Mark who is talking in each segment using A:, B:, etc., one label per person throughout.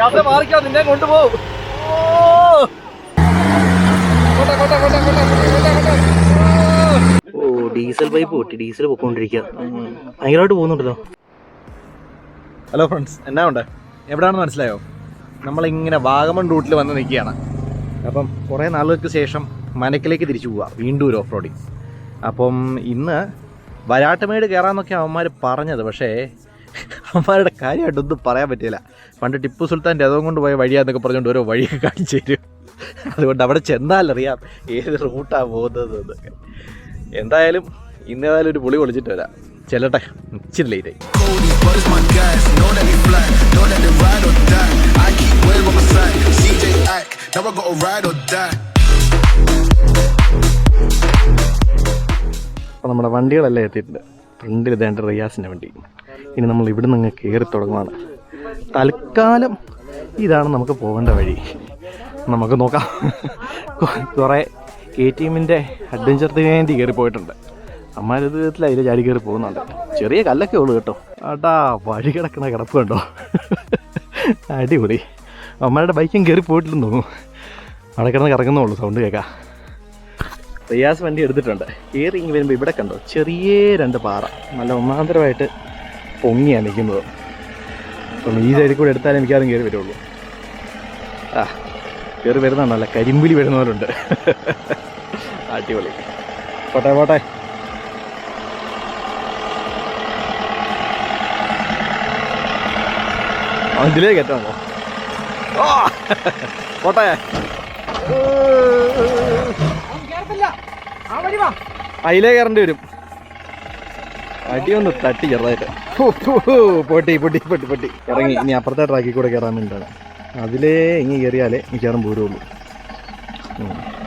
A: റിയാസെ മാറിക്കോ നിന്നെ കൊണ്ടുപോകും. ഓ.
B: ഡീസൽ പൈപ്പ് പൊട്ടി ഡീസൽ പൊക്കോണ്ടിരിക്കുക ഭയങ്കരമായിട്ട് പോകുന്നുണ്ടല്ലോ.
A: ഹലോ ഫ്രണ്ട്സ് എന്നാ ഉണ്ട്? എവിടെയാണെന്ന് മനസ്സിലായോ? നമ്മളിങ്ങനെ വാഗമൺ റൂട്ടിൽ വന്ന് നിൽക്കുകയാണ്. അപ്പം കുറേ നാളുകൾക്ക് ശേഷം മനക്കിലേക്ക് തിരിച്ചു പോവുക വീണ്ടും ഒരു ഓഫ് റോഡിങ് അപ്പം ഇന്ന് വരാട്ടമേട് കയറാമെന്നൊക്കെ അവന്മാർ പറഞ്ഞത് പക്ഷേ അവന്മാരുടെ കാര്യമായിട്ടൊന്നും പറയാൻ പറ്റില്ല പണ്ട് ടിപ്പു സുൽത്താൻ രഥം കൊണ്ട് പോയ വഴിയാന്നൊക്കെ പറഞ്ഞുകൊണ്ട് ഓരോ വഴിയൊക്കെ കാണിച്ചു തരും. അതുകൊണ്ട് അവിടെ ചെന്നാലറിയാം ഏത് റൂട്ടാണ് പോകുന്നത് എന്നൊക്കെ. എന്തായാലും ഇന്നേതായാലും ഒരു പുളി പൊളിച്ചിട്ട് വരാം. ചെല്ലട്ടെ. ഇച്ചിരി ലേറ്റായി. അപ്പോൾ നമ്മുടെ വണ്ടികളെല്ലാം എത്തിയിട്ടുണ്ട്. ഫ്രണ്ടിൽ ഇതേണ്ട റിയാസിന്റെ വണ്ടി. ഇനി നമ്മൾ ഇവിടെ നിന്ന് കയറി തുടങ്ങുകയാണ് തൽക്കാലം ഇതാണ് നമുക്ക് പോകേണ്ട വഴി. നമുക്ക് നോക്കാം. കുറേ കെ ടി എമ്മിന്റെ അഡ്വഞ്ചറത്തിന് വേണ്ടി കയറി പോയിട്ടുണ്ട്. അമ്മാരുടെ വിധത്തിൽ അതിൽ ചാടി കയറി പോകുന്നുണ്ട്. ചെറിയ കല്ലൊക്കെ ഉള്ളു കേട്ടോ. ആട്ടാ വഴി കിടക്കുന്ന കിടപ്പ് കണ്ടോ? അടിപൊളി. അമ്മയുടെ ബൈക്കും കയറി പോയിട്ടില്ലെന്ന് തോന്നുന്നു. അവിടെ കിടന്ന് കിടക്കുന്നുള്ളൂ സൗണ്ട് കേൾക്കാം. റിയാസ് വണ്ടി എടുത്തിട്ടുണ്ട്. കയറി ഇങ്ങനെ വരുമ്പോൾ ഇവിടെ കണ്ടോ? ചെറിയ രണ്ട് പാറ. നല്ല ഒന്നാന്തരമായിട്ട് പൊങ്ങിയാണ് നിൽക്കുന്നത്. അപ്പം ഈ സൈഡിൽ കൂടെ എടുത്താലേ എനിക്കാരും കയറി വരുള്ളൂ. ആ കയറി വരുന്നതാണ് നല്ല കരിമ്പിലി വരുന്നവരുണ്ട്. അടിപൊളി. പോട്ടെ പോട്ടെ. അതിലേക്ക് ഇതിലേക്ക് ഓ പോട്ടെ. അതിലേ കയറേണ്ടി വരും. അടിയൊന്ന് തട്ടി ചെറുതായിട്ട്. പൊട്ടി പൊട്ടി പൊട്ടി പൊട്ടി. ഇറങ്ങി ഇനി അപ്പുറത്തെ ട്രാക്കിൽ കൂടെ കയറാൻ വേണ്ടിയിട്ടാണ്. അതിലേ ഇങ്ങി കയറിയാലേ മിക്കവാറും പോരുള്ളൂ.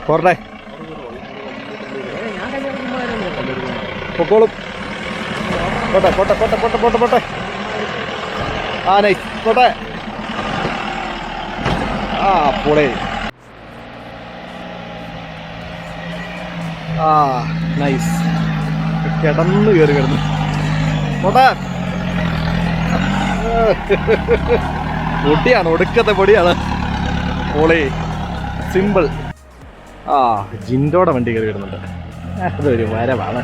A: പോരട്ടെ. പൊക്കോളും. പോട്ടെ പോട്ടെ പോട്ടെ പോട്ടെ പോട്ടെ പോട്ടെ. ആ നൈസ് പോട്ടെ. ആ പൊളേ. ആ നൈസ് കിടന്നു കയറി കിടന്നു. പോട്ടെ. പൊടിയാണ് ഒടുക്കത്തെ പൊടിയാണ്. പൊളി സിമ്പിൾ. ആ ജിൻഡോടെ വണ്ടി കയറി വരുന്നുണ്ട്. അതൊരു വരവാണ്.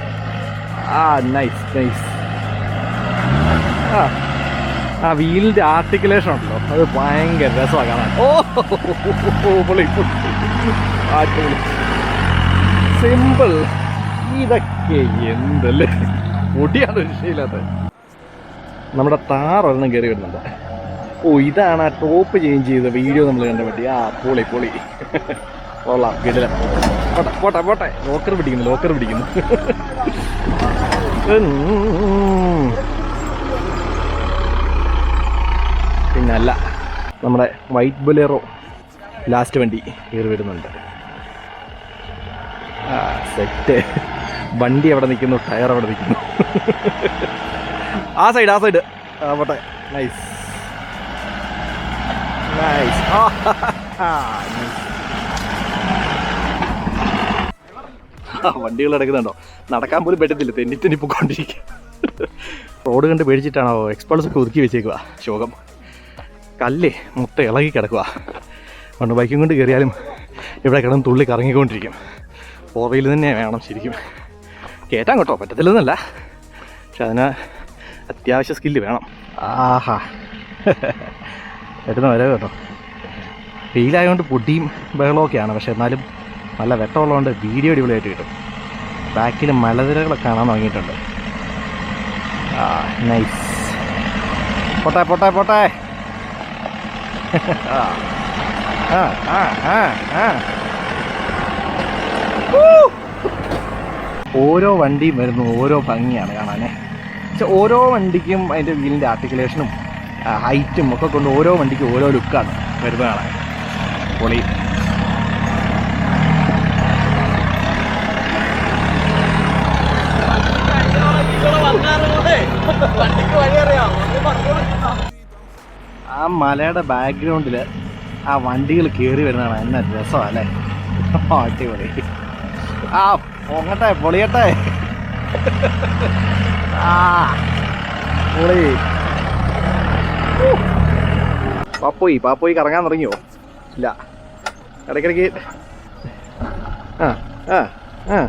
A: ആ നൈസ് നൈസ് ആ ആ വീലിന്റെ ആർട്ടിക്കുലേഷൻ ഉണ്ടല്ലോ. അത് ഭയങ്കര രസമാണ് കാണാൻ. ഓ പൊളി സിമ്പിൾ ഇതൊക്കെ എന്തല്ലേ പൊടിയാണ് ഒരു ശീലത്ത് നമ്മുടെ താറൊരെണ്ണം കയറി വരുന്നുണ്ട്. ഓ ഇതാണ് ആ ടോപ്പ് ചേഞ്ച് ചെയ്ത വീഡിയോ നമ്മൾ കണ്ട പറ്റി ആ പൊളി പൊളി. കൊള്ളാം കിടില പോട്ടെ പോട്ടെ പോട്ടെ. ലോക്കർ പിടിക്കുന്നു ലോക്കർ പിടിക്കുന്നു. പിന്നല്ല നമ്മുടെ വൈറ്റ് ബൊലേറോ ലാസ്റ്റ് വണ്ടി കയറി വരുന്നുണ്ട്. സെറ്റ് വണ്ടി അവിടെ നിൽക്കുന്നു ടയർ അവിടെ നിൽക്കുന്നു. ആ സൈഡ് ആ സൈഡ് പോട്ടെ. നൈസ് നൈസ് വണ്ടികൾ എടുക്കുന്നുണ്ടോ? നടക്കാൻ പോലും പറ്റത്തില്ല. തെന്നി തെന്നി പൊക്കോണ്ടിരിക്കുക റോഡ് കണ്ട് പേടിച്ചിട്ടാണോ? എക്സ്പൾസ് ഒക്കെ ഒതുക്കി വെച്ചേക്കുക ശോകം. കല്ല് മൊത്തം ഇളകി കിടക്കുക പണ്ട് ബൈക്കും കൊണ്ട് കയറിയാലും ഇവിടെ കിടന്ന് തുള്ളി കറങ്ങിക്കൊണ്ടിരിക്കും. ഫോർ വീൽ തന്നെ വേണം ശരിക്കും. കയറ്റാൻ കേട്ടോ. പറ്റത്തില്ലെന്നല്ല. പക്ഷെ അതിന് അത്യാവശ്യ സ്കില്ല് വേണം. ആഹാ. വരുന്ന വരവ് കേട്ടോ. വെയിലായതുകൊണ്ട് പൊടിയും ബഹളമൊക്കെയാണ് പക്ഷേ എന്നാലും നല്ല വെട്ടമുള്ളതുകൊണ്ട് വീഡിയോ അടിപൊളിയായിട്ട് കിട്ടും. ബാക്കിൽ മലനിരകളൊക്കെ കാണാൻ തുടങ്ങിയിട്ടുണ്ട്. ആ നൈസ് പോട്ടെ പോട്ടെ പോട്ടെ. ആ ആ ആ ആ. ഓരോ വണ്ടിയും വരുന്നു ഓരോ ഭംഗിയാണ് കാണാനേ. പക്ഷെ ഓരോ വണ്ടിക്കും അതിന്റെ വീലിന്റെ ആർട്ടിക്കുലേഷനും ഹൈറ്റും ഒക്കെ കൊണ്ട് ഓരോ വണ്ടിക്കും ഓരോ ലുക്കാണ് വരുന്നത് കാണാൻ. പൊളി. ആ മലയുടെ ബാക്ക്ഗ്രൗണ്ടിൽ ആ വണ്ടികൾ കയറി വരുന്നതാണ് എന്ന രസമല്ലേ അടിപൊളി. ആ പൊങ്ങട്ടെ പൊളിയട്ടെ. പൊളി. പാപ്പോയി പാപ്പോയി കറങ്ങാൻ തുടങ്ങിയോ? ഇല്ല. ഇടയ്ക്കിടയ്ക്ക് ആ ആ ആ.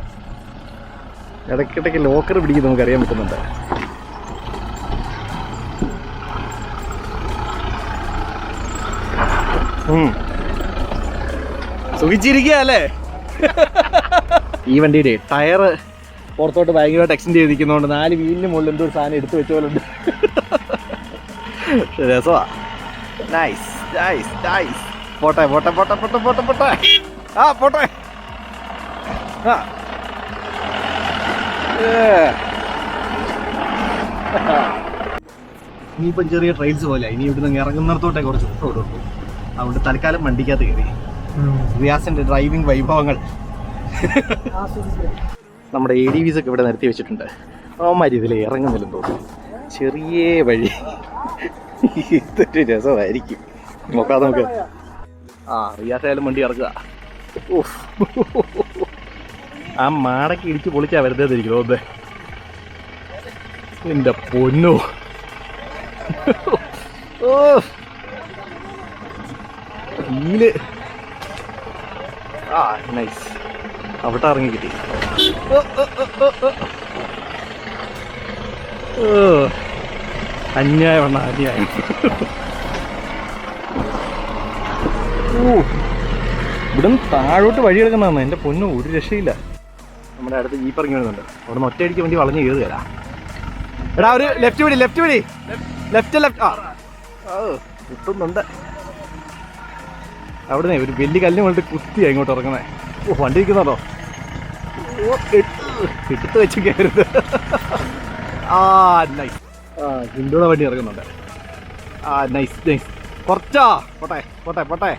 A: ഇടയ്ക്കിടയ്ക്ക് ലോക്കർ പിടിക്കും നമുക്ക് അറിയാൻ പറ്റുന്നുണ്ട്. സുഖിച്ചിരിക്കുക അല്ലേ? ഈ വണ്ടിയുടെ ടയറ് പുറത്തോട്ട് ഭയങ്കരമായിട്ട് എക്സ്റ്റെൻഡ് ചെയ്തിരിക്കുന്നതുകൊണ്ട് നാല് വീലിന് മുകളിൽ എന്തോ ഒരു സാധനം എടുത്തു വെച്ച പോലെ ഉണ്ട്. രസമാ നൈസ് നൈസ് നൈസ് പോട്ടെ പോട്ടെ പോട്ടെ പോട്ടെ പോട്ടെ പോട്ടെ. ആ പോട്ടെ. ആ. ഇനിയിപ്പം ചെറിയ ട്രെയിൻസ് പോലെ ഇനി ഇവിടുന്ന് ഇറങ്ങുന്നിടത്തോട്ടെ കുറച്ച് റോഡ് ഉണ്ട് അതുകൊണ്ട് തൽക്കാലം വണ്ടിക്കകത്ത് കയറി. റിയാസിന്റെ ഡ്രൈവിംഗ് വൈഭവങ്ങൾ. നമ്മുടെ എ ഡി വിസ് ഒക്കെ ഇവിടെ നിർത്തി വെച്ചിട്ടുണ്ട്. അവന്മാർ ഇതിൽ ഇറങ്ങുന്നില്ലെന്ന് തോന്നുന്നു. ചെറിയ വഴി. ഇതൊരു രസമായിരിക്കും. നോക്കാം നമുക്ക്. ആ റിയാസായാലും വണ്ടി ഇറക്കുക. ആ മാടക്ക് ഇടിച്ച് പൊളിച്ചാ വരുന്നത് എനിക്ക് തോന്നുന്നത് എന്റെ പൊന്നു. ഓ ആ നൈസ് അവിടെ ഇറങ്ങി കിട്ടി. അന്യായമാണ് അന്യായം ഓ ഇവിടുന്ന് താഴോട്ട് വഴി കിടക്കുന്നതാണ് എന്റെ പൊന്നു ഒരു രക്ഷയില്ല. നമ്മുടെ അടുത്ത് ജീപ്പ് ഇറങ്ങി വരുന്നുണ്ട്. അവിടെ നിന്ന് ഒറ്റയടിക്ക് വണ്ടി വളഞ്ഞ് കയറുകയല്ല എടാ ഒരു ലെഫ്റ്റ് വിടി ലെഫ്റ്റ് വിടി. ലെഫ്റ്റ് ലെഫ്റ്റ് ആ. കിട്ടുന്നുണ്ട്. അവിടുന്ന് ഒരു വലിയ കല്ല് കൊണ്ട് കുത്തിയാണ് ഇങ്ങോട്ട് ഇറങ്ങുന്നത് ഓ വണ്ടി നിൽക്കുന്നുണ്ടോ? ഓ എടുത്ത് വെച്ച് കയറുന്നത് ആ നൈസ് ആ ഹിന്ദുടെ വണ്ടി ഇറങ്ങുന്നുണ്ട്. ആ നൈസ് നൈസ് കുറച്ചാ പോട്ടെ പോട്ടെ പോട്ടെ.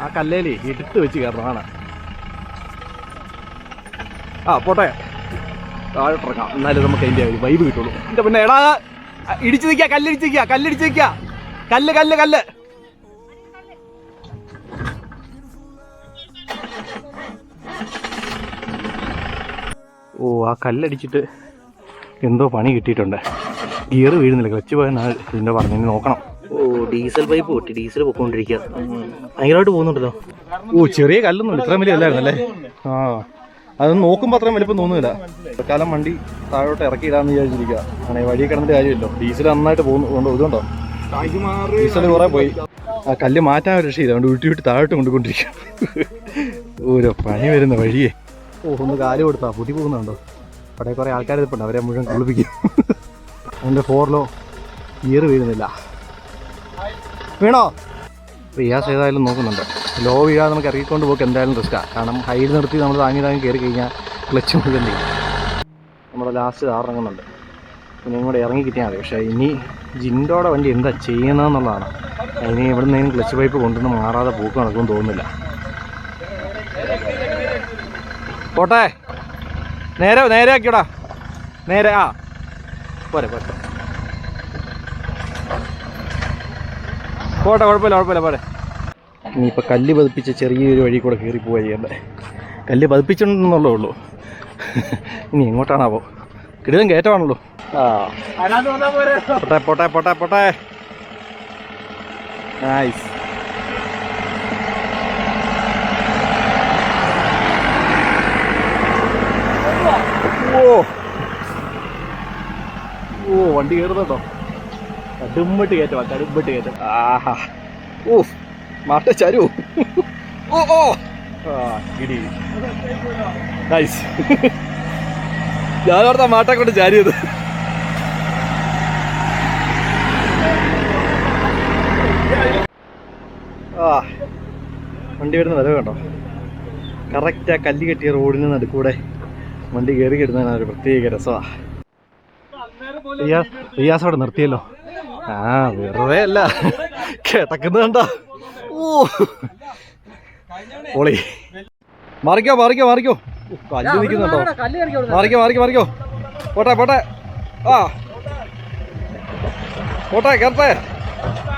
A: ആ കല്ലേലി എടുത്ത് വെച്ച് കയറുന്നതാണ് ആ പോട്ടെ. താഴോട്ടിറങ്ങാം എന്നാലും നമുക്ക് അതിന്റെ ഒരു വൈബ് കിട്ടുള്ളൂ. എന്റെ പിന്നെ എടാ ഇടിച്ച് നിൽക്കുക കല്ലിടിച്ച് നിൽക്കുക കല്ലിടിച്ച് നിൽക്കുക. കല്ല് കല്ല് കല്ല്. ഓ ആ കല്ലടിച്ചിട്ട് എന്തോ പണി കിട്ടിയിട്ടുണ്ട്. ഗിയർ വീഴുന്നില്ല ക്ലച്ച് പോയെന്നാണ് ഇതിന്റെ പറഞ്ഞു നോക്കണം.
B: ഓ ഡീസൽ പൈപ്പ് പൊട്ടി ഡീസൽ പൊക്കോണ്ടിരിക്കുക ഭയങ്കരമായിട്ട് പോകുന്നുണ്ടല്ലോ.
A: ഓ ചെറിയ കല്ലൊന്നുമില്ല ഇത്രയും വലിയ അല്ലായിരുന്നു അല്ലേ ആ അതൊന്നും നോക്കുമ്പോൾ അത്രയും വലിപ്പം തോന്നുന്നില്ല കാലം വണ്ടി താഴോട്ട് ഇറക്കി ഇടാന്ന് വിചാരിച്ചിരിക്കുക ആണെങ്കിൽ വഴി കിടന്നിട്ട് കാര്യമില്ലോ ഡീസൽ നന്നായിട്ട് പോകുന്നുണ്ടോ ഇതുണ്ടോ? ഡീസൽ കുറെ പോയി. ആ കല്ല് മാറ്റാൻ ഒരു രക്ഷയില്ല അതുകൊണ്ട് ഉരുട്ടി വിട്ട് താഴോട്ട് കൊണ്ടുകൊണ്ടിരിക്കുക ഓരോ പണി വരുന്ന വഴിയേ. ഓ ഒന്ന് കാൽ കൊടുത്താ. പുതി പോകുന്നുണ്ടോ? അവിടെ കുറേ ആൾക്കാർ ഇരിപ്പുണ്ട് അവരെ മുഴുവൻ കുളിപ്പിക്കും. എന്റെ ഫോറിലോ ഇയർ വീഴുന്നില്ല. വീണോ? റിയാസ് ഏതായാലും നോക്കുന്നുണ്ട്. ലോ വീഴാതെ നമുക്ക് ഇറങ്ങിക്കൊണ്ട് പോക്ക് എന്തായാലും റിസ്ക്കാണ് കാരണം ഹൈയിൽ നിർത്തി നമ്മൾ താങ്ങി താങ്ങി കയറി കഴിഞ്ഞാൽ ക്ലച്ച് മുഴുവൻ ചെയ്യും നമ്മുടെ ലാസ്റ്റ് ഇറങ്ങുന്നുണ്ട്. ഇനി ഇങ്ങോട്ട് ഇറങ്ങി കിട്ടിയാൽ മതി. പക്ഷേ ഇനി ജിൻഡോടെ വണ്ടി എന്താ ചെയ്യുന്നതെന്നുള്ളതാണ് അതിന് എവിടെ നിന്നെങ്കിലും ക്ലച്ച് പൈപ്പ് കൊണ്ടുവന്ന് മാറാതെ പോക്ക് നടക്കുമെന്ന് തോന്നുന്നില്ല. പോട്ടെ. നേരെ നേരെ ആക്കിയോടാ. നേരെ ആ. പോരെ പോരെ. പോട്ടെ കുഴപ്പമില്ല കുഴപ്പമില്ല പോരെ. ഇനിയിപ്പോൾ കല്ല് പതിപ്പിച്ച ചെറിയൊരു വഴി കൂടെ കയറി പോവുക ചെയ്യേണ്ടത് കല്ല് പതിപ്പിച്ചിട്ടുണ്ടെന്നുള്ളേ ഉള്ളൂ. ഇനി എങ്ങോട്ടാണാവോ? കിടിലം കയറ്റമാണല്ലോ. ആ. പോട്ടെ പോട്ടെ പോട്ടെ പോട്ടെ. നൈസ് ഓ ഓ വണ്ടി കയറുന്നുണ്ടോ കടുമ്പട്ട് കയറ്റവാ കടുമ്പട്ട് കയറ്റം. ആഹാ. ഓ മാട്ട ചരു. ഓ ഓ. ആ ഇടി. നൈസ് ഞാനോർത്ത മാട്ടെ കൊണ്ട് ചാരിയത്. ആ. വണ്ടി വരുന്ന വരവ് കണ്ടോ? കറക്റ്റ് ആ കല്ല് കെട്ടിയ റോഡിന് നടുക്കൂടെ വണ്ടി കയറി കിട്ടുന്നതിന് ഒരു പ്രത്യേക രസമാണ് റിയാസ് റിയാസ് അവിടെ നിർത്തിയല്ലോ. ആ വെറുതെ അല്ല. കിടക്കുന്നത് കണ്ടോ ഓ പൊളി മാറിക്കോ മാറിക്കോ മാറിക്കോ. കല്ല് നിൽക്കുന്നുണ്ടോ? മാറിക്കോ മാറിക്കോ മാറിക്കോ. പോട്ടെ പോട്ടെ. ആ. പോട്ടെ കയറട്ടെ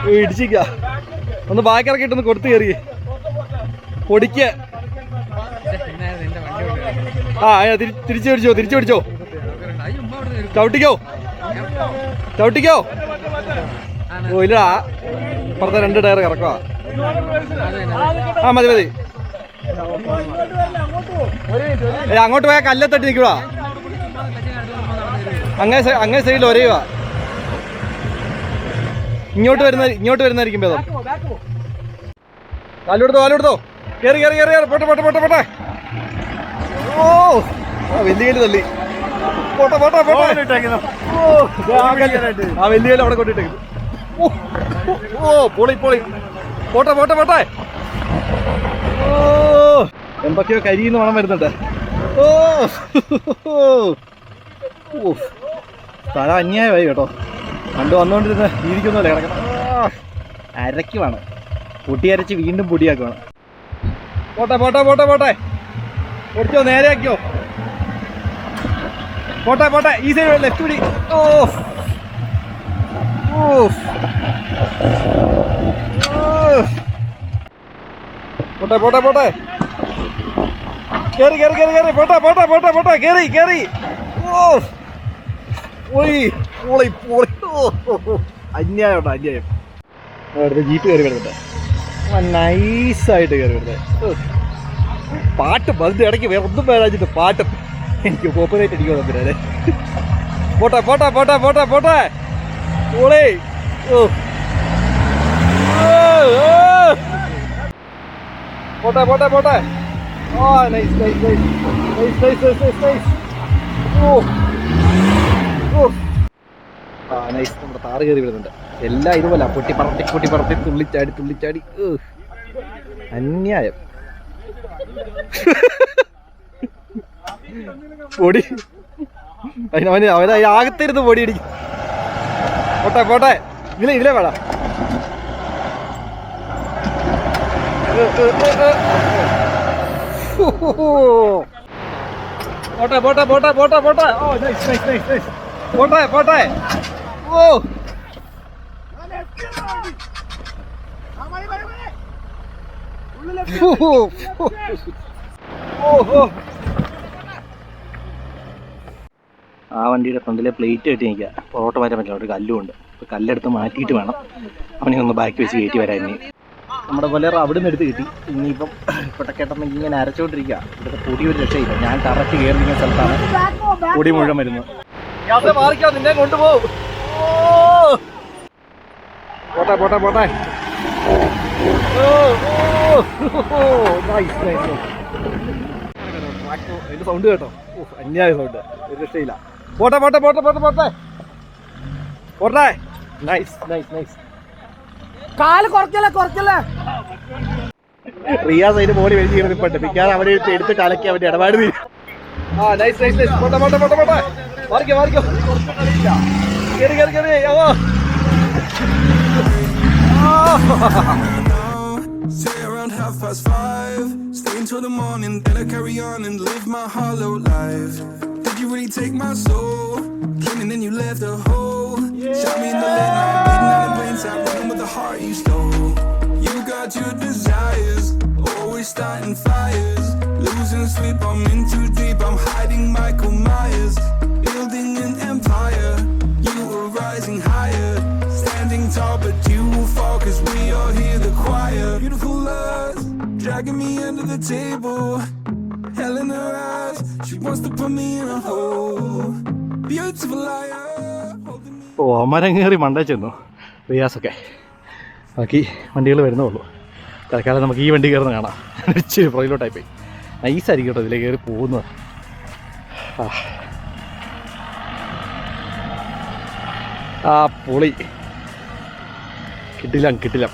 A: ഓ, ഇടിച്ചിക്ക ഒന്ന് ബാക്കി ഇറക്കിയിട്ടൊന്ന് കൊടുത്തു കയറി പൊടിക്ക. ആ ആ, തിരി- തിരിച്ചു പിടിച്ചോ തിരിച്ചു പിടിച്ചോ. ചവിട്ടിക്കോ. ചവിട്ടിക്കോ? ഓ ഇല്ലടാ. ഇപ്പുറത്തെ രണ്ട് ടയർ കറക്കുക ആ മതി മതി. അങ്ങോട്ട് പോയാൽ കല്ലെത്തട്ടി നിൽക്കുക അങ്ങേ അങ്ങേ സൈഡിൽ ഒരയുക ഇങ്ങോട്ട് വരുന്ന ഇങ്ങോട്ട് വരുന്നതായിരിക്കും ഭേദം. കാലെടുത്തോ കാലെടുത്തോ കയറി കയറി കയറി കയറി പോട്ടെ പോട്ടെ പോട്ടെ പോട്ടെ. ഓ വലിയ കല്ല് തള്ളി. പോട്ടെ പോട്ടെ പോട്ടെ. ഓ, ആ വലിയ അവിടെ കൊണ്ടിട്ടേക്കുന്നു. ഓ, ഓ, ഓ പൊളി പൊളി. പോട്ടെ പോട്ടെ പോട്ടെ. ഓ എന്തൊക്കെയോ കരിന്ന് മണം വരുന്നുണ്ട്. ഓ ഓ. സ്ഥലം അന്യായമായി കേട്ടോ. പണ്ട് വന്നുകൊണ്ടിരുന്ന രീതിക്കൊന്നുമല്ല കിടക്കണം. ആ, വേണം പൊട്ടി അരച്ച് വീണ്ടും പൊടിയാക്കുവാണ്. പോട്ടെ പോട്ടെ പോട്ടെ പോട്ടെ. കുറച്ചോ നേരെയാക്കിയോ? പോട്ടെ പോട്ടെ. ഈ സൈഡ് ലെഫ്റ്റ് പിടി. ഓ ഓ ഓ. പോട്ടെ പോട്ടെ പോട്ടെ. കേറി കേറി കേറി കേറി. പോട്ടെ പോട്ടെ പോട്ടെ പോട്ടെ. കേറി കേറി. ഓ പോയി പോളി പോളി. അന്യായം ഉണ്ടോ അന്യായം. അടുത്ത ജീപ്പ് കയറി വരുന്നുണ്ട് നൈസായിട്ട് കയറി വരുന്നത് പാട്ട് അതിന്റെ ഇടയ്ക്ക് വേറെ ഒന്നും പേരാച്ചിട്ട് പാട്ട് എനിക്ക് കോപ്പറേറ്റ് അടിക്കണം എന്തിനാലേ പോട്ടെ പോട്ടെ പോട്ടെ പോട്ടെ പോട്ടെ. ഓളേ. ഓ. പോട്ടെ പോട്ടെ പോട്ടെ. ഓ nice nice nice nice nice nice nice nice ഓ. ആ നൈസ് നമ്മുടെ താറ് കയറി വരുന്നുണ്ട്. എല്ലാം ഇതുപോലെ പൊട്ടി പറത്തി പൊട്ടി പറത്തി തുള്ളിച്ചാടി തുള്ളിച്ചാടി. അന്യായം. പൊടി. അവന് അവന് ആകത്തിരുന്ന് പൊടി അടിക്കും പോട്ടെ പോട്ടെ. ഇതിലെ ഇതിലെ വേണം പോട്ടെ പോട്ടെ പോട്ടെ പോട്ടെ പോട്ടെ. ഓ പോട്ടെ പോട്ടെ. ഓ. ആ വണ്ടിയുടെ ഫ്രണ്ടിലെ പ്ലേറ്റ് കെട്ടി നിൽക്കുക. പൊറോട്ട മാറ്റാൻ പറ്റില്ല. ഒരു കല്ലുണ്ട്. അപ്പോൾ കല്ലെടുത്ത് മാറ്റിയിട്ട് വേണം. അവനെ ഒന്ന് ബാക്കി വെച്ച് കയറ്റി വരാൻ ഇനി. നമ്മുടെ പോലെ അവിടെ നിന്ന് എടുത്ത് കിട്ടി. ഇനിയിപ്പം പൊട്ടക്കേട്ടം ഇങ്ങനെ അരച്ചുകൊണ്ടിരിക്കുക ഇവിടുത്തെ പൊടി ഒരു രക്ഷയില്ല. ഞാൻ കറക്റ്റ് കയറിയിരിക്കുന്ന സ്ഥലത്താണ് പൊടി മുഴുവൻ വരുന്നത്. നിന്നെ കൊണ്ടുപോകും. പോട്ടെ പോട്ടെ പോട്ടെ. ഓ ഓ. നൈസ് നൈസ് അതിന്റെ സൗണ്ട് കേട്ടോ. ഓ അന്യായ സൗണ്ട് ഒരു രക്ഷയില്ല. പോട്ടെ പോട്ടെ പോട്ടെ പോട്ടെ പോട്ടെ. പോട്ടെ. നൈസ് നൈസ് നൈസ്
C: കാൽ കുറയ്ക്കല്ലേ കുറയ്ക്കല്ലേ?
A: റിയാസ് അതിന്റെ ബോഡി വലിച്ചു കയറി ഇപ്പൊ മിക്കാതെ അവിടെ എടുത്ത് കലക്കി അവന്റെ ഇടപാട് തീരും. ആ നൈസ് നൈസ് നൈസ് പോട്ടെ പോട്ടെ പോട്ടെ പോട്ടെ. മാറിക്കോ മാറിക്കോ. കയറി കയറി കയറി. ഓ
D: Say around half past five. Stay until the morning, then I carry on and live my hollow life. You really take my soul? Came and then you left a hole. Shot me in the late night, beating out in plain sight, running with the heart you stole. You got your desires, always starting fires. Losing sleep, I'm in too deep, I'm hiding Michael Myers. Building an empire, you were rising higher. Standing tall, but you will fall, cause we all hear the choir. Beautiful lust, dragging me under the table. Hell in her eyes, she wants to put me in a hole. Beautiful liar,
A: ഓ അമരം കയറി മണ്ടേ ചെന്നു റിയാസൊക്കെ. ബാക്കി വണ്ടികൾ വരുന്നേ ഉള്ളൂ തൽക്കാലം നമുക്ക് ഈ വണ്ടി കയറുന്ന കാണാം. ഇച്ചിരി പുറകിലോട്ടായി പോയി നൈസായിരിക്കും കേട്ടോ ഇതിലേക്ക് കയറി പോകുന്നത്. ആ. പൊളി. കിട്ടില്ല കിട്ടില്ല.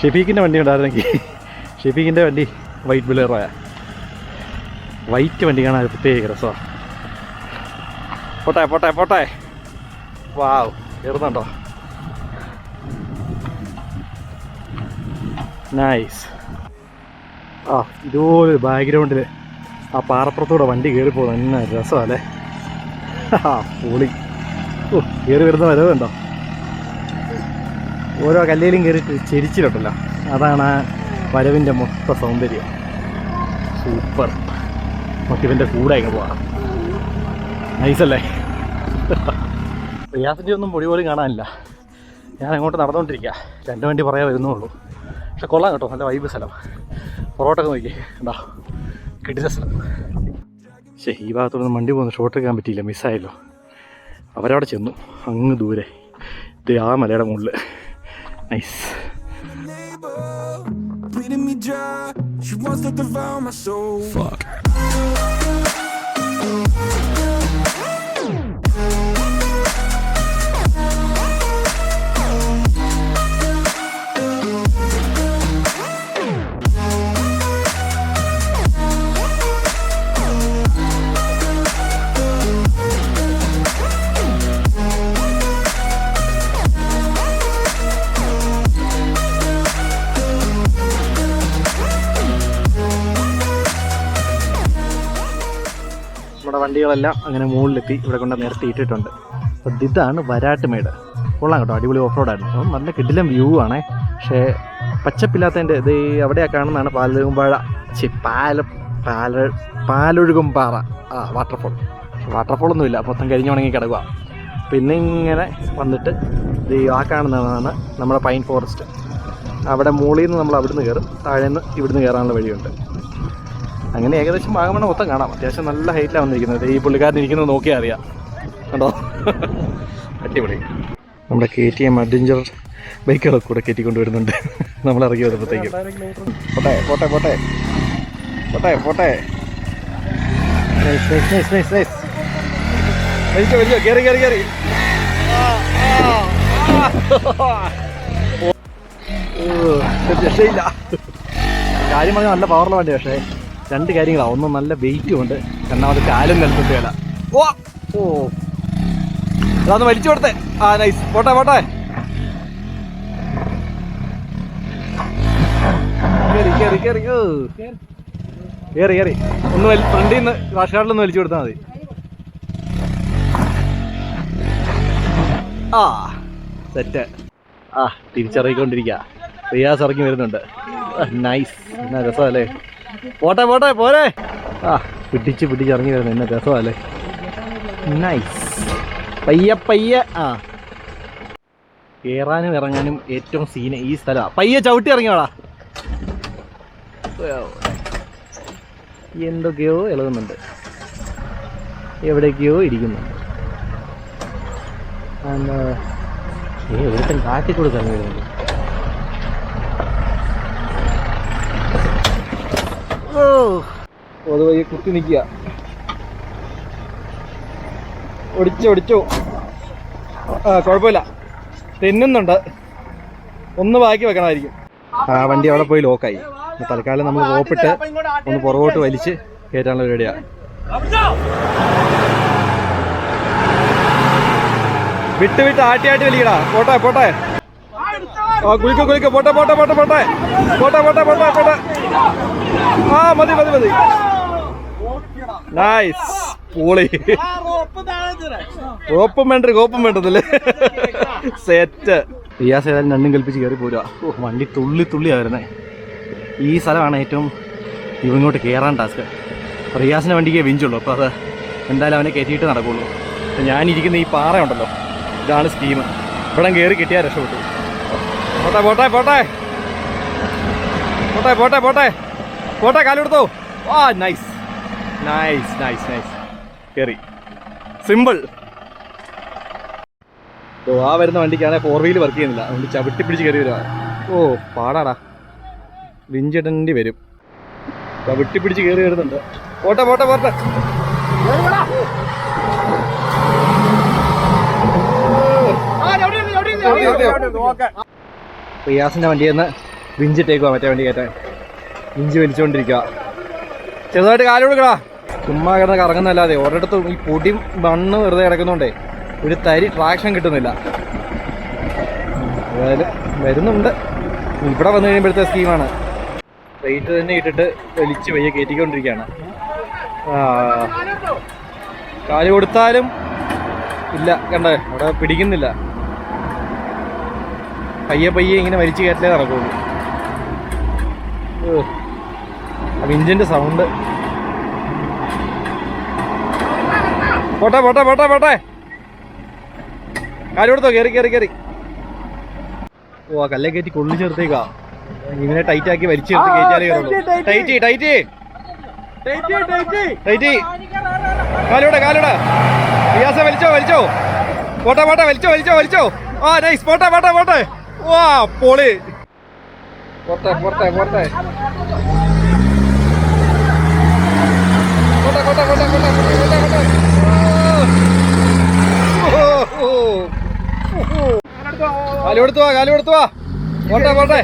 A: ഷെഫീഖിന്റെ വണ്ടി ഉണ്ടായിരുന്നെങ്കിൽ. ഷെഫീഖിന്റെ വണ്ടി. വൈറ്റ് ബിലേറായ വൈറ്റ് വണ്ടി കാണാൻ പ്രത്യേക രസമാണ് പോട്ടെ പോട്ടെ പോട്ടെ. വാവ് കയറുന്നുണ്ടോ നൈസ്. ആ ഇതുപോലെ ബാക്ക്ഗ്രൗണ്ടിൽ ആ പാറപ്പുറത്തൂടെ വണ്ടി കയറി പോകുന്നത് എന്നാ രസമല്ലേ പൊളി. ഓ കയറി വരുന്ന വരവുണ്ടോ ഓരോ കല്ലിലും കയറിയിട്ട് ചെരിച്ചിട്ടുണ്ടല്ലോ അതാണ് വരവിന്റെ മൊത്ത സൗന്ദര്യം. സൂപ്പർ. നമുക്കിവന്റെ കൂടെ അങ്ങ് പോവാം നൈസല്ലേ? റിയാസിന്റെ ഒന്നും പൊടി പോലും കാണാനില്ല. ഞാൻ അങ്ങോട്ട് നടന്നുകൊണ്ടിരിക്കുക രണ്ട് വണ്ടി പറയാൻ വരുന്നുള്ളൂ. പക്ഷെ കൊള്ളാം കേട്ടോ നല്ല വൈബ് സ്ഥലം. പൊറോട്ടൊക്കെ നോക്കി. ഉണ്ടോ കിട്ടിയ സ്ഥലം. പക്ഷേ ഈ ഭാഗത്തുനിന്ന് വണ്ടി പോകുന്ന ഷോട്ട് എടുക്കാൻ പറ്റിയില്ല മിസ്സായല്ലോ അവരവിടെ ചെന്നു അങ്ങ് ദൂരെ. ഇത് ആ മലയുടെ മുകളിൽ nice
D: wants to devour my soul. Fuck.
A: നമ്മുടെ വണ്ടികളെല്ലാം അങ്ങനെ മുകളിലെത്തി ഇവിടെ കൊണ്ട് നേരത്തെ ഇട്ടിട്ടുണ്ട്. അപ്പം ഇതാണ് വരാട്ടുമേട് കൊള്ളാം കേട്ടോ അടിപൊളി ഓഫ് റോഡായിരുന്നു അപ്പം നല്ല കിടിലം വ്യൂ ആണ്. പക്ഷേ പച്ചപ്പില്ലാത്തതിന്റെ ഇത് അവിടെയാ കാണുന്നതാണ് പാലൊഴുകുമ്പാഴ ചി പാല പാല പാലൊഴുകുംപാറ. ആ വാട്ടർഫോൾ വാട്ടർഫോളൊന്നും ഇല്ല മൊത്തം കഴിഞ്ഞുണങ്ങി കിടക്കുക. പിന്നെ ഇങ്ങനെ വന്നിട്ട് ഇത് ആ കാണുന്നതാണ് നമ്മുടെ പൈൻ ഫോറസ്റ്റ് അവിടെ മുകളിൽ നിന്ന് നമ്മൾ അവിടുന്ന് കയറും. താഴെ നിന്ന് ഇവിടുന്ന് കയറാനുള്ള വഴിയുണ്ട്. അങ്ങനെ ഏകദേശം വാഗമണ്ണ മൊത്തം കാണാം. അത്യാവശ്യം നല്ല ഹൈറ്റിലാണ് വന്നിരിക്കുന്നത്. ഈ പുള്ളിക്കാരൻ ഇരിക്കുന്നത് നോക്കിയാൽ അറിയാം. കണ്ടോ? അടിപൊളി. നമ്മുടെ കെ ടി എം അഡ്വഞ്ചർ ബൈക്കുകളൊക്കെ കൂടെ കയറ്റിക്കൊണ്ട് വരുന്നുണ്ട് നമ്മൾ ഇറങ്ങി വരുമ്പോഴത്തേക്കും. പോട്ടെ പോട്ടെ പോട്ടെ. പോട്ടെ പോട്ടെ. കാര്യം പറഞ്ഞാൽ നല്ല പവറുള്ള വണ്ടി പക്ഷേ. രണ്ട് കാര്യങ്ങളാണ് ഒന്ന് നല്ല വെയിറ്റും ഉണ്ട്. രണ്ടാമത് കാലും നിലത്തില്ല ഓ ഓ. അതൊന്ന് വലിച്ചു കൊടുത്തേ. ആ നൈസ് പോട്ടെ പോട്ടെ. കയറി കയറി. കേറി. കേറി ഒന്ന് ഫ്രണ്ടിൽ നിന്ന് കാഷ്കാട്ടിൽ ഒന്ന് വലിച്ചു കൊടുത്താൽ മതി. ആ സെറ്റ് ആ തിരിച്ചിറങ്ങിക്കൊണ്ടിരിക്കുക റിയാസ് ഇറങ്ങി വരുന്നുണ്ട്. നൈസ് എന്നാ രസമല്ലേ? പോട്ടെ പോട്ടെ പോരെ. ആ പിടിച്ച് പിടിച്ച് ഇറങ്ങി വരുന്നു. എന്നെ രസമല്ലേ? നൈസ് പയ്യ പയ്യ. ആ. കയറാനും ഇറങ്ങാനും ഏറ്റവും സീന ഈ സ്ഥലമാണ് പയ്യെ ചവിട്ടി ഇറങ്ങിയോടാ എന്തൊക്കെയോ ഇളകുന്നുണ്ട്. എവിടേക്കെയോ ഇരിക്കുന്നുണ്ട്. ഒരുത്തൻ കാറ്റി കൊടുക്കാൻ വരുന്നുണ്ട് ഓ അത് വഴി കുത്തി നിൽക്കുക ഒടിച്ചോ ഒടിച്ചോ. ആ കുഴപ്പമില്ല. തെന്നുന്നുണ്ട്. ഒന്ന് ബാക്കി വെക്കണമായിരിക്കും. ആ വണ്ടി അവിടെ പോയി ലോക്കായി. തൽക്കാലം നമ്മൾ റോപ്പിട്ട് ഒന്ന് പുറകോട്ട് വലിച്ച് കയറ്റാനുള്ള പരിപാടിയാണ് വിട്ട് വിട്ട് ആട്ടി ആട്ടി വലിക്കടാ. പോട്ടെ പോട്ടെ. ആ കുളിക്കോ കുളിക്കോ. പോട്ടെ പോട്ടെ പോട്ടെ പോട്ടെ. പോട്ടെ പോട്ടെ പോട്ടെ പോട്ടെ. ആ മതി മതി മതി. നൈസ് പൂളി. റോപ്പും വേണ്ട കോപ്പം വേണ്ടതല്ലേ സെറ്റ്. റിയാസ് ഏതായാലും രണ്ടും കൽപ്പിച്ച് കയറി പോരുക ഓ വണ്ടി തുള്ളി തുള്ളി ആയിരുന്നേ ഈ സ്ഥലമാണ് ഏറ്റവും ഇവങ്ങോട്ട് കയറാൻ ടാസ്ക് റിയാസിന്റെ വണ്ടിക്ക് വിഞ്ചുള്ളൂ. അപ്പോൾ അത് എന്തായാലും അവനെ കയറ്റിയിട്ട് നടക്കുള്ളൂ. അപ്പോൾ ഞാനിരിക്കുന്ന ഈ പാറ ഉണ്ടല്ലോ. ഇതാണ് സ്കീം ഇവിടെ കയറി കിട്ടിയാൽ രക്ഷപ്പെട്ടു. പോട്ടെ പോട്ടെ പോട്ടെ. പോട്ടെ പോട്ടെ പോട്ടെ. പോട്ടെ കാലെടുത്തോ ആ നൈസ് നൈസ് നൈസ് നൈസ് കയറി സിമ്പിൾ ഓ ആ വരുന്ന വണ്ടിക്കാണെങ്കിൽ ഫോർ വീൽ വർക്ക് ചെയ്യുന്നില്ല. അതുകൊണ്ട് ചവിട്ടി പിടിച്ച് കയറി വരുവാ ഓ പാടാടാ. വിഞ്ചിടേണ്ടി വരും. ചവിട്ടി പിടിച്ച് കയറി വരുന്നുണ്ട്. പോട്ടെ പോട്ടെ പോട്ടെ. റിയാസിന്റെ വണ്ടിയിൽ നിന്ന് വിഞ്ചിട്ടേക്കുവാ മറ്റേ വണ്ടി കയറ്റാൻ. വിഞ്ചി വലിച്ചുകൊണ്ടിരിക്കുക ചെറുതായിട്ട് കാലം കൊടുക്കടാ. ചുമ്മാ കിടന്ന് കറങ്ങുന്നല്ലാതെ ഒരിടത്തും ഈ പൊടി മണ്ണ് വെറുതെ കിടക്കുന്നോണ്ടേ ഒരു തരി ട്രാക്ഷൻ കിട്ടുന്നില്ല. അതായത് വരുന്നുണ്ട്. ഇവിടെ വന്നു കഴിയുമ്പോഴത്തെ സ്കീമാണ് റേറ്റ് തന്നെ ഇട്ടിട്ട് വലിച്ച് വയ്യ കയറ്റിക്കൊണ്ടിരിക്കുകയാണ്. കാൽ കൊടുത്താലും ഇല്ല. കണ്ടേ? അവിടെ പിടിക്കുന്നില്ല. പയ്യെ പയ്യെ ഇങ്ങനെ വലിച്ചു കയറ്റലേ നടക്കുള്ളൂ. അപ്പം ഇഞ്ചിന്റെ സൗണ്ട് പോട്ടെ പോട്ടെ പോട്ടെ പോട്ടെ. കാര്യം കൊടുത്തോ കയറി കയറി കയറി ഓ കല്ലേ കയറ്റി കൊള്ളി ചേർത്തേക്കാ ഇങ്ങനെ ടൈറ്റ് ആക്കി വലിച്ചു ചേർത്ത് കയറ്റിയാലേ കയറുള്ളൂ. ടൈറ്റ് ടൈറ്റ് ടൈറ്റ് കാലൂടെ കാലൂടെ റിയാസ വലിച്ചോ വലിച്ചോ. പോട്ടെ പോട്ടെ വലിച്ചോ വലിച്ചോ വലിച്ചോ. ആ നൈസ് പോട്ടെ പോട്ടെ പോട്ടെ. വാ പൊളി. പോട്ടെ പോട്ടെ പോട്ടെ. പോട്ടെ പോട്ടെ പോട്ടെ പോട്ടെ പോട്ടെ പോട്ടെ ഓ ഓ കാൽ കൊടുത്തു വാ കാൽ കൊടുത്തു വാ. പോട്ടെ പോട്ടെ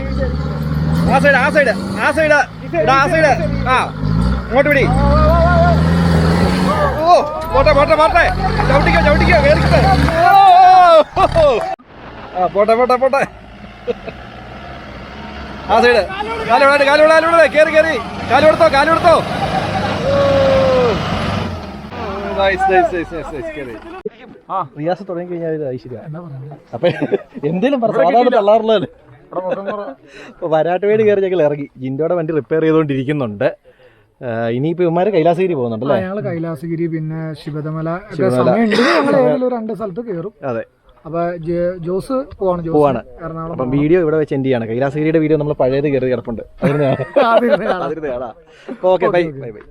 A: ആ സൈഡ് ആ സൈഡ് ആ സൈഡ് ഇടാ ആ സൈഡ്. ആ ഇങ്ങോട്ട് പിടി. ഓ പോട്ടെ പോട്ടെ പോട്ടെ. ചവിട്ടിക്കോ ചവിട്ടിക്കോ കേറിക്കട്ടെ. ആ പോട്ടെ പോട്ടെ പോട്ടെ. ആ സൈഡ്. കാലോടെ കാലോടെ കാലോടെ കയറി കയറി കാൽ കൊടുത്തോ കാൽ കൊടുത്തോ nice nice nice nice nice കേറി ആ റിയാസ് തുടങ്ങി കഴിഞ്ഞാൽ ഐശ്വര്യ. അപ്പൊ എന്തേലും പറഞ്ഞു സാധാരണ തള്ളാറുള്ളത് വരാട്ടുവേട് കയറി ഞങ്ങൾ ഇറങ്ങി. ജിൻഡോടെ വണ്ടി റിപ്പയർ ചെയ്തുകൊണ്ടിരിക്കുന്നുണ്ട് ഇനിയിപ്പോ ഇവന്മാരെ കൈലാസഗിരി പോകുന്നുണ്ടല്ലേ?
C: ഞങ്ങൾ കൈലാസഗിരി പിന്നെ ശിവതമല രണ്ട് സ്ഥലത്ത് കയറും
A: അതെ.
C: അപ്പൊ ജോസ് പോവാണ് ജോസ്
A: പോവാണ്.
C: എറണാകുളം
A: അപ്പം വീഡിയോ ഇവിടെ വെച്ച് എൻഡ് ചെയ്യാണ്. കൈലാസഗിരിയുടെ വീഡിയോ നമ്മൾ പഴയത് കയറി കിടപ്പുണ്ട്. Okay bye bye bye